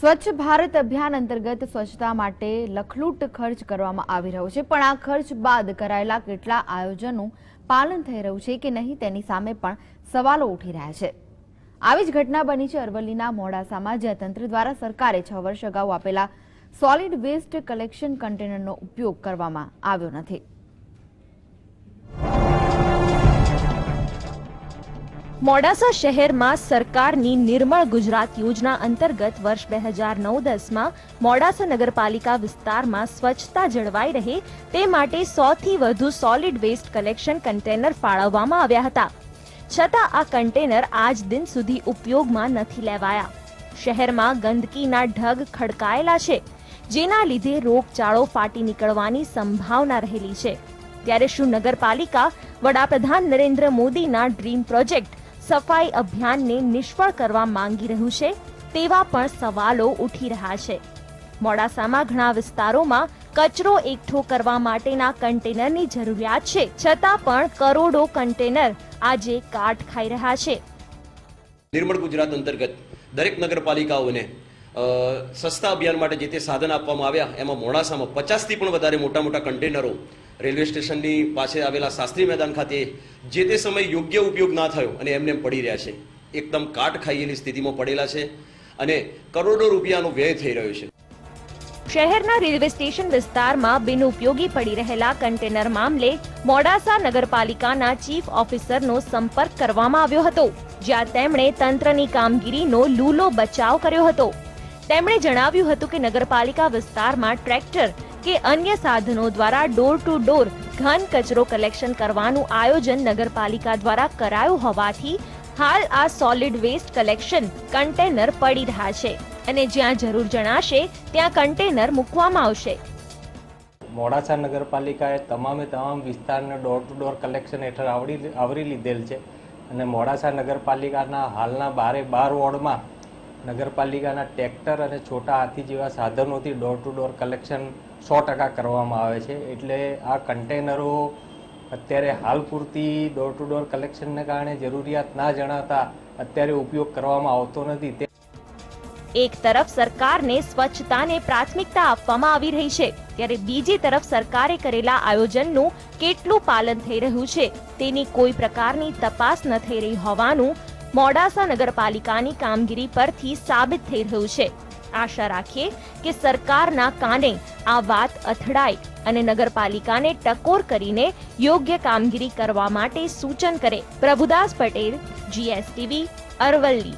સ્વચ્છ ભારત અભિયાન અંતર્ગત સ્વચ્છતા માટે લખલૂટ ખર્ચ કરવામાં આવી રહ્યો છે. પણ આ ખર્ચ બાદ કરાયેલા કેટલા આયોજનનું પાલન થઈ રહ્યું છે કે નહીં તેની સામે પણ સવાલો ઉઠી રહ્યા છે. આવી જ ઘટના બની છે અરવલ્લીના મોડાસામાં, જ્યાં તંત્ર દ્વારા સરકારે છ વર્ષ અગાઉ આપેલા સોલિડ વેસ્ટ કલેક્શન કન્ટેનરનો ઉપયોગ કરવામાં આવ્યો નથી. મોડાસા શહેરમાં સરકારની નિર્મળ ગુજરાત યોજના અંતર્ગત વર્ષ બે હજાર નવ દસમાં મોડાસા નગરપાલિકા વિસ્તારમાં સ્વચ્છતા જળવાઈ રહે તે માટે સોથી વધુ સોલિડ વેસ્ટ કલેક્શન કન્ટેનર ફાળવવામાં આવ્યા હતા. છતાં આ કન્ટેનર આજ દિન સુધી ઉપયોગમાં નથી લેવાયા. શહેરમાં ગંદકીના ઢગ ખડકાયેલા છે, જેના લીધે રોગચાળો ફાટી નીકળવાની સંભાવના રહેલી છે. ત્યારે શું નગરપાલિકા વડાપ્રધાન નરેન્દ્ર મોદીના ડ્રીમ પ્રોજેક્ટ સફાઈ અભિયાનને નિષ્ફળ કરવા માંગી રહ્યું છે, તેવા પણ સવાલો ઉઠી રહ્યા છે. મોડાસામાં ઘણા વિસ્તારોમાં કચરો એકઠો કરવા માટેના કન્ટેનરની જરૂરિયાત છે, છતાં પણ કરોડો કન્ટેનર આજે કાટ ખાઈ રહ્યા છે. નિર્મળ ગુજરાત અંતર્ગત દરેક નગરપાલિકાઓને સસ્તા અભિયાન માટે જે તે સાધન આપવામાં આવ્યા, એમાં મોડાસામાં પચાસથી પણ વધારે મોટા મોટા કન્ટેનરો રેલવે સ્ટેશનની પાસે આવેલા શાસ્ત્રી મેદાન ખાતે જે તે સમયે યોગ્ય ઉપયોગ ના થયો અને એમને પડી રહ્યા છે. એકદમ કાટ ખાઈએલી સ્થિતિમાં પડેલા છે અને કરોડો રૂપિયાનો વ્યય થઈ રહ્યો છે. શહેરના રેલવે સ્ટેશન વિસ્તારમાં બિનઉપયોગી પડી રહેલા કન્ટેનર મામલે મોડાસા નગરપાલિકાના ચીફ ઓફિસરનો સંપર્ક કરવામાં આવ્યો હતો, જ્યાં તેમણે તંત્રની કામગીરીનો લૂલો બચાવ કર્યો હતો. તેમણે જણાવ્યું હતું કે નગરપાલિકા વિસ્તારમાં ટ્રેક્ટર કે અન્ય સાધનો દ્વારા ડોર ટુ ડોર ઘન કચરો કલેક્શન કરવાનું આયોજન નગરપાલિકા દ્વારા કરાયું હોવાથી હાલ આ સોલિડ વેસ્ટ કલેક્શન કન્ટેનર પડી રહ્યા છે અને જ્યાં જરૂર જણાશે ત્યાં કન્ટેનર મૂકવામાં આવશે. મોડાસા નગરપાલિકાએ તમામે તમામ વિસ્તારને ડોર ટુ ડોર કલેક્શન હેઠળ આવરી આવરી લીધેલ છે અને મોડાસા નગરપાલિકાના હાલના બારે બાર વોર્ડમાં નગરપાલિકાના ટ્રેક્ટર અને છોટા હાથી જેવા સાધનોથી ડોર ટુ ડોર કલેક્શન સો ટકા કરવામાં આવે છે. એટલે આ કન્ટેનરો અત્યારે હાલ પૂરતી ડોર ટુ ડોર કલેક્શનને કારણે જરૂરિયાત ના જણાતા અત્યારે ઉપયોગ કરવામાં આવતો નથી. એક તરફ સરકારને સ્વચ્છતાને પ્રાથમિકતા આપવામાં આવી રહી છે, ત્યારે બીજી તરફ સરકારે કરેલા આયોજનનું કેટલું પાલન થઈ રહ્યું છે, તેની કોઈ પ્રકારની તપાસ ન થઈ રહી હોવાનું મોડાસા નગરપાલિકાની કામગીરી પરથી સાબિત થઈ રહ્યું છે. આશા રાખીએ કે સરકારના કાને આ વાત અથડાય અને નગરપાલિકાને ટકોર કરીને યોગ્ય કામગીરી કરવા માટે સૂચન કરે. પ્રભુદાસ પટેલ જીએસટીવી અરવલ્લી.